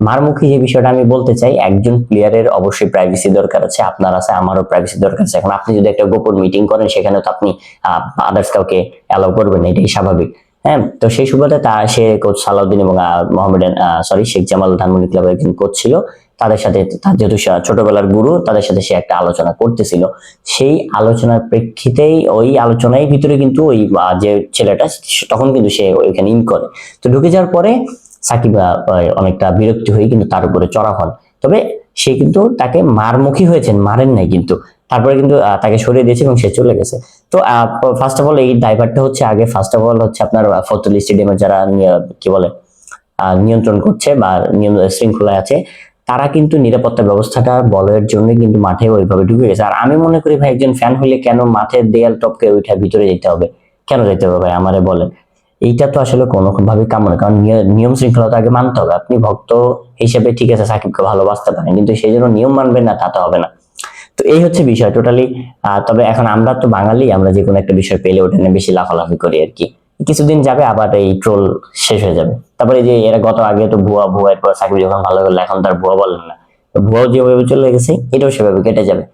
মারমুখী যে বিষয়টা আমি বলতে চাই, একজন প্লেয়ারের অবশ্যই প্রাইভেসি দরকার আছে, আপনার আছে, আমারও প্রাইভেসি দরকার আছে। এখন আপনি যদি একটা গোপন মিটিং করেন সেখানে তো আপনি আদার্স কাউকে অ্যালাউ করবেন এটাই স্বাভাবিক। হ্যাঁ তো সেই সুবাদে তা, সে কোচ সালাউদ্দিন এবং মোহামেডান সরি শেখ জামাল ধানমন্ডি ক্লাবের একজন কোচ ছিল। তাদের সাথে, তার যেহেতু ছোটবেলার গুরু, তাদের সাথে সে একটা আলোচনা করতেছিল। সেই আলোচনার প্রেক্ষিতেই, ওই আলোচনার ভিতরে কিন্তু ওই যে ছেলেটা, তখন কিন্তু সে ওইখানে ইন করে। তো ঢুকে যাওয়ার পরে সাকিব অনেকটা বিরক্তি হয়ে কিন্তু তার উপরে চড়া হন। তবে সে কিন্তু তাকে মারমুখী হয়েছেন, মারেন নাই কিন্তু। তারপরে কিন্তু তাকে সরিয়ে দিয়েছে এবং সে চলে গেছে। তো ফার্স্ট অফ অল এই ড্রাইভারটা হচ্ছে আগে। ফার্স্ট অফ অল হচ্ছে আপনার ফতুল্লি স্টেডিয়ামে যারা কি বলে নিয়ন্ত্রণ করছে বা শৃঙ্খলায় আছে, তারা কিন্তু নিরাপত্তা ব্যবস্থাটা বলয়ের জন্য কিন্তু মাঠে ওইভাবে ঢুকে গেছে। আর আমি মনে করি ভাই, একজন ফ্যান হইলে কেন মাঠের দেয়াল টপকে ওইটা ভিতরে যেতে হবে? কেন যেতে হবে ভাই, আমারে বলেন। এইটা তো আসলে কোনো ভাবে কামনা কারণ নিয়ম শৃঙ্খলা তো আগে মানতে হবে। আপনি ভক্ত হিসেবে ঠিক আছে, সাকিবকে ভালোবাসতে পারেন, কিন্তু সেই জন্য নিয়ম মানবেন না, তা তো হবে না। তো এই হচ্ছে বিষয় টোটালি তবে এখন আমরা তো বাঙালি, আমরা যে কোনো একটা বিষয় পেলে ওটা নিয়ে বেশি লাফালাফি করি আর কি। কিছুদিন যাবে, আবার এই ট্রোল শেষ হয়ে যাবে। তারপরে যে, এরা গত আগে তো ভুয়া ভুয়া, এরপর সাকিব যখন ভালো করল, এখন তার ভুয়া বলেন না। ভুয়াও যেভাবে চলে গেছে, এটাও সেভাবে কেটে যাবে।